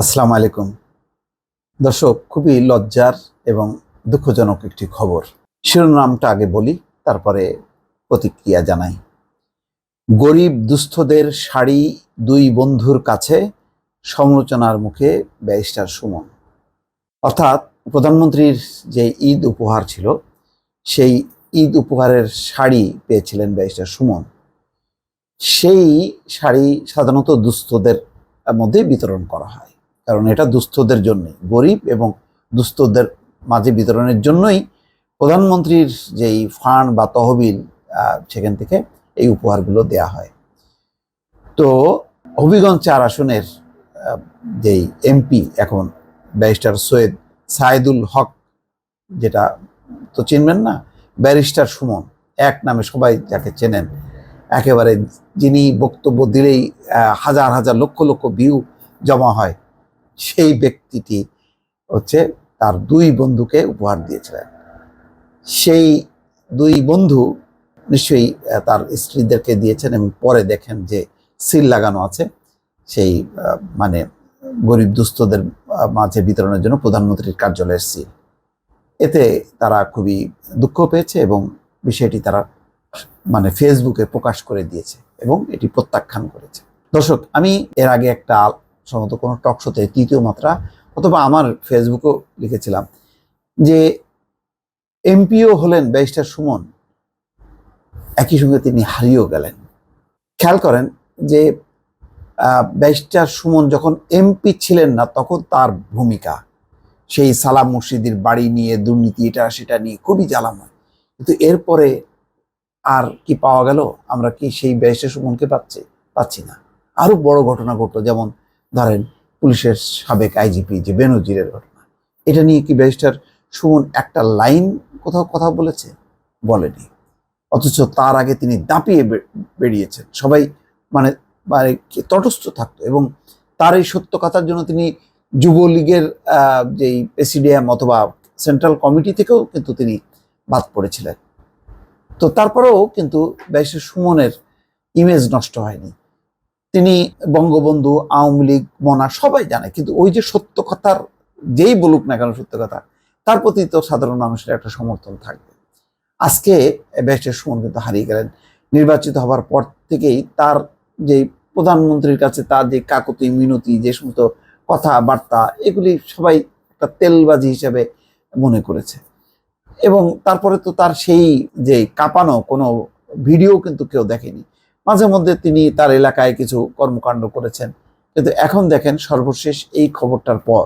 আসসালামু আলাইকুম। দর্শক, খুবই লজ্জার এবং দুঃখজনক একটি খবর। শিরোনামটা আগে বলি, তারপরে প্রতিক্রিয়া জানাই। গরিব দুস্থদের শাড়ি দুই বন্ধুর কাছে সমালোচনার মুখে ব্যারিস্টার সুমন। অর্থাৎ প্রধানমন্ত্রীর যে ঈদ উপহার ছিল, সেই ঈদ উপহারের শাড়ি পেয়েছিলেন ব্যারিস্টার সুমন। সেই শাড়ি সাধারণত দুস্থদের মধ্যে বিতরণ করা হয়। কারণ এটা দুস্থদের জন্যই, গরিব এবং দুস্থদের মাঝে বিতরণের জন্যই প্রধানমন্ত্রীর যেই ফান্ড বা তহবিল সেখান থেকে এই উপহারগুলো দেয়া হয়। তো হবিগঞ্জ চার আসনের যেই এমপি এখন ব্যারিস্টার সৈয়দ সাইদুল হক, যেটা তো চিনবেন না? ব্যারিস্টার সুমন, এক নামে সবাই যাকে চেনেন। একেবারে যিনি বক্তব্য দিলেই হাজার হাজার লক্ষ লক্ষ ভিউ জমা হয়। সেই ব্যক্তিটি হচ্ছে তার দুই বন্ধুকে উপহার দিয়েছিলেন। সেই দুই বন্ধু নিশ্চয়ই তার স্ত্রীদেরকে দিয়েছেন এবং পরে দেখেন যে সিল লাগানো আছে। সেই মানে গরিব দুস্থদের মাঝে বিতরণের জন্য প্রধানমন্ত্রীর কার্যালয়ের সিল। এতে তারা খুবই দুঃখ পেয়েছে এবং বিষয়টি তারা মানে ফেসবুকে প্রকাশ করে দিয়েছে এবং এটি প্রত্যাখ্যান করেছে। দর্শক, আমি এর আগে একটা সম্ভবত কোনো টক শোতে তৃতীয় মাত্রা, অথবা আমার ফেসবুকেও লিখেছিলাম যে এমপিও হলেন ব্যারিস্টার সুমন। একই সঙ্গে তিনি হারিয়েও গেলেন। খেয়াল করেন যে ব্যারিস্টার সুমন যখন এমপি ছিলেন না, তখন তার ভূমিকা, সেই সালাম মুর্শিদির বাড়ি নিয়ে, দুর্নীতি, এটা, সেটা নিয়ে খুবই জ্বালাময়। কিন্তু এরপরে আর কি পাওয়া গেল? আমরা কি সেই ব্যারিস্টার সুমনকে পাচ্ছি পাচ্ছি না। আরও বড় ঘটনা ঘটলো, যেমন ধরেন পুলিশের সাবেক আইজিপি যে বেনজিরের ঘটনা, এটা নিয়ে কি ব্যারিস্টার সুমন একটা লাইন কোথাও কথা বলেছে? বলেনি। অথচ তার আগে তিনি দাপিয়ে বেরিয়েছেন। সবাই মানে তটস্থ থাকতো এবং তার এই সত্য কথার জন্য তিনি যুবলীগের যেই প্রেসিডিয়াম অথবা সেন্ট্রাল কমিটি থেকেও কিন্তু তিনি বাদ পড়েছিলেন। তো তারপরেও কিন্তু ব্যারিস্টার সুমনের ইমেজ নষ্ট হয়নি। তিনি বঙ্গবন্ধু, আওয়ামী লীগ, মনা সবাই জানে, কিন্তু ওই যে সত্য কথার যেই বলুক না কেন সত্য কথা, তার প্রতি তো সাধারণ মানুষের একটা সমর্থন থাকবে। আজকে ব্যারিস্টার সুমন কিন্তু হারিয়ে গেলেন। নির্বাচিত হবার পর থেকেই তার যে প্রধানমন্ত্রীর কাছে তার যে কাকতি, মিনতি, যে সমস্ত কথাবার্তা, এগুলি সবাই একটা তেলবাজি হিসাবে মনে করেছে। এবং তারপরে তো তার সেই যে কাঁপানো কোনো ভিডিও কিন্তু কেউ দেখেনি। মাঝে মধ্যে তিনি তার এলাকায় কিছু কর্মকাণ্ড করেছেন। কিন্তু এখন দেখেন সর্বশেষ এই খবরটার পর।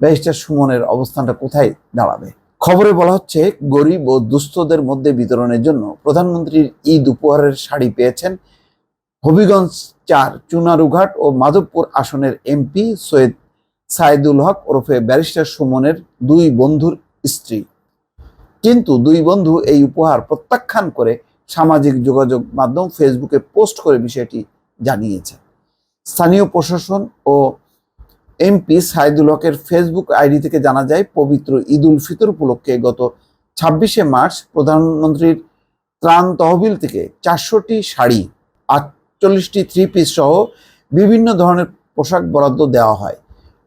ব্যারিস্টার সুমনের অবস্থানটা কোথায় দাঁড়াবে? খবরে বলা হচ্ছে, গরিব ও দুস্থদের মধ্যে বিতরণের জন্য প্রধানমন্ত্রীর ঈদ উপহারের শাড়ি পেয়েছেন হবিগঞ্জ চার, চুনারুঘাট ও মাধবপুর আসনের এমপি সৈয়দ সাইদুল হক ওরফে ব্যারিস্টার সুমনের দুই বন্ধুর স্ত্রী। কিন্তু দুই বন্ধু এই উপহার প্রত্যাখ্যান করে সামাজিক যোগাযোগ মাধ্যম ফেসবুকে পোস্ট করে বিষয়টি জানিয়েছে। স্থানীয় প্রশাসন ও এমপি সাইদুল হকের ফেসবুক আইডি থেকে জানা যায়, পবিত্র ঈদ উল ফিতর উপলক্ষে গত ছাব্বিশে মার্চ প্রধানমন্ত্রীর ত্রাণ তহবিল থেকে চারশোটি শাড়ি, আটচল্লিশটি থ্রি পিস সহ বিভিন্ন ধরনের পোশাক বরাদ্দ দেওয়া হয়।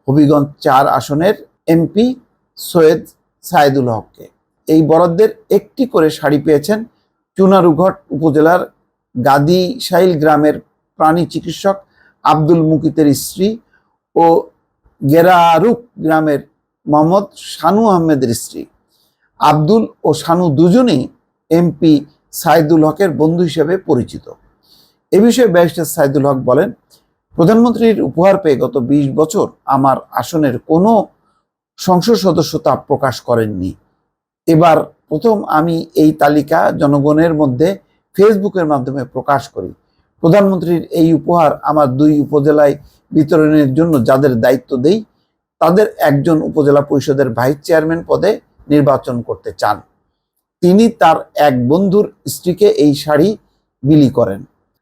হবিগঞ্জ চার আসনের এমপি সৈয়দ সাইদুল হককে। এই বরাদ্দের একটি করে শাড়ি পেয়েছেন চুনারুঘট উপজেলার গাদিশাইল গ্রামের প্রাণী চিকিৎসক আব্দুল মুকিতের স্ত্রী ও গেরারুক গ্রামের মোহাম্মদ শানু আহমেদের স্ত্রী। আব্দুল ও শানু দুজনেই এমপি সাইদুল হকের বন্ধু হিসেবে পরিচিত। এ বিষয়ে ব্যারিস্টার সাইদুল হক বলেন, প্রধানমন্ত্রীর উপহার পেয়ে গত ২০ বছর আমার আসনের কোনো সংসদ সদস্য তা প্রকাশ করেননি। এবার প্রথম আমি এই তালিকা জনগণের মধ্যে ফেসবুকের মাধ্যমে প্রকাশ করি। প্রধানমন্ত্রীর এই উপহার আমার দুই উপজেলায় বিতরণের জন্য যাদের দায়িত্ব দেই, তাদের একজন উপজেলা পরিষদের ভাইস চেয়ারম্যান পদে নির্বাচন করতে চান। তিনি তার এক বন্ধুর স্ত্রীকে এই শাড়ি বিলি করেন।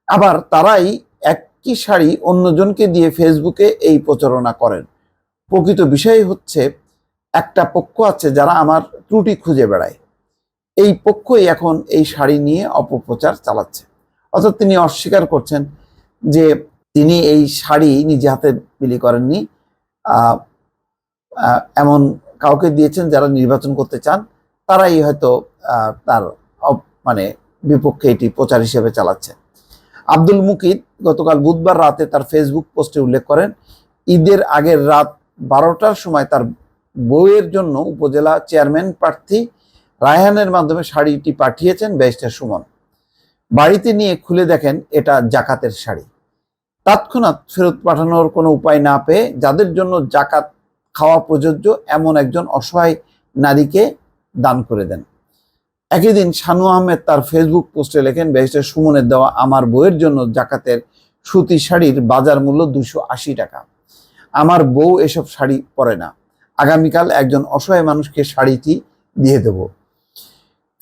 আবার তারাই একই শাড়ি অন্যজনকে দিয়ে ফেসবুকে এই প্রচারণা করেন। প্রকৃত বিষয় হচ্ছে, একটা পক্ষ আছে যারা আমার ত্রুটি খুঁজে বেড়ায়। এই পক্ষই এখন এই শাড়ি নিয়ে অপপ্রচার চালাচ্ছে। অর্থাৎ তিনি অস্বীকার করছেন যে তিনি এই শাড়ি নিজে হাতে বিলি করেননি। এমন কাউকে দিয়েছেন যারা নির্বাচন করতে চান। তারাই হয়তো তার মানে বিপক্ষে এটি প্রচার হিসেবে চালাচ্ছে। আব্দুল মুকিদ গতকাল বুধবার রাতে তার ফেসবুক পোস্টে উল্লেখ করেন, ঈদের আগের রাত বারোটার সময় তার বউয়ের জন্য উপজেলা চেয়ারম্যান প্রার্থী রায়হানের মাধ্যমে শাড়িটি পাঠিয়েছেন ব্যারিস্টার সুমন। বাড়িতে নিয়ে খুলে দেখেন এটা জাকাতের শাড়ি। তৎক্ষণাৎ ফেরত পাঠানোর কোনো উপায় না পেয়ে যাদের জন্য জাকাত খাওয়া প্রযোজ্য এমন একজন অসহায় নারীকে দান করে দেন। একই দিন শানু আহমেদ তার ফেসবুক পোস্টে লেখেন, ব্যারিস্টার সুমনের দেওয়া আমার বউয়ের জন্য জাকাতের সুতি শাড়ির বাজার মূল্য দুশো আশি টাকা। আমার বউ এসব শাড়ি পরে না। আগামীকাল একজন অসহায় মানুষকে শাড়িটি দিয়ে দেব।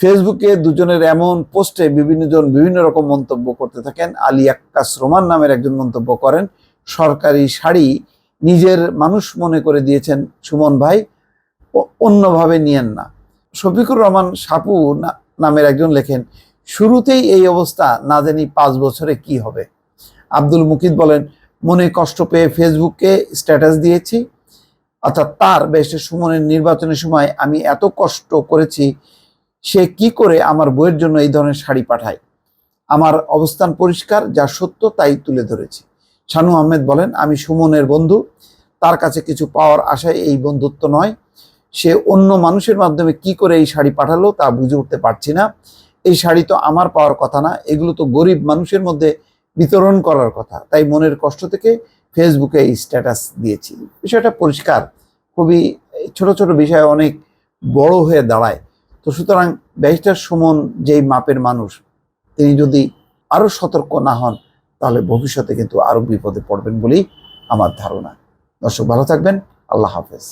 ফেসবুকে দুজনের এমন পোস্টে বিভিন্ন জন বিভিন্ন রকম মন্তব্য করতে থাকেন। আলী আক্কাস রোমান নামের একজন মন্তব্য করেন, সরকারি শাড়ি নিজের মানুষ মনে করে দিয়েছেন, সুমন ভাই অন্যভাবে নিয়েন না। শফিকুর রহমান সাপু নামের একজন লেখেন, শুরুতেই এই অবস্থা, না জানি পাঁচ বছরে কি হবে। আব্দুল মুকিদ বলেন, মনে কষ্ট পেয়ে ফেসবুকে স্ট্যাটাস দিয়েছি। অর্থাৎ তার বেশ সুমনের নির্বাচনের সময় আমি এত কষ্ট করেছি সে কি করে আমার বইয়ের জন্য এই ধরনের শাড়ি পাঠায়? আমার অবস্থান পরিষ্কার, যা সত্য তাই তুলে ধরেছি। শানু আহমেদ বলেন, আমি সুমনের বন্ধু। তার কাছে কিছু পাওয়ার আশায় এই বন্ধুত্ব নয়। সে অন্য মানুষের মাধ্যমে কি করে এই শাড়ি পাঠালো তা বুঝে উঠতে পারছি না। এই শাড়ি তো আমার পাওয়ার কথা না। এগুলো তো গরিব মানুষের মধ্যে বিতরণ করার কথা। তাই মনের কষ্ট থেকে ফেসবুকে এই স্ট্যাটাস দিয়েছি। বিষয়টা পরিষ্কার। খুবই ছোট ছোট বিষয়, অনেক বড় হয়ে দাঁড়ায়। তো সুতরাং ব্যারিস্টার সুমন যেই মাপের মানুষ, তিনি যদি আরও সতর্ক না হন, তাহলে ভবিষ্যতে কিন্তু আরও বিপদে পড়বেন বলেই আমার ধারণা। দর্শক ভালো থাকবেন, আল্লাহ হাফেজ।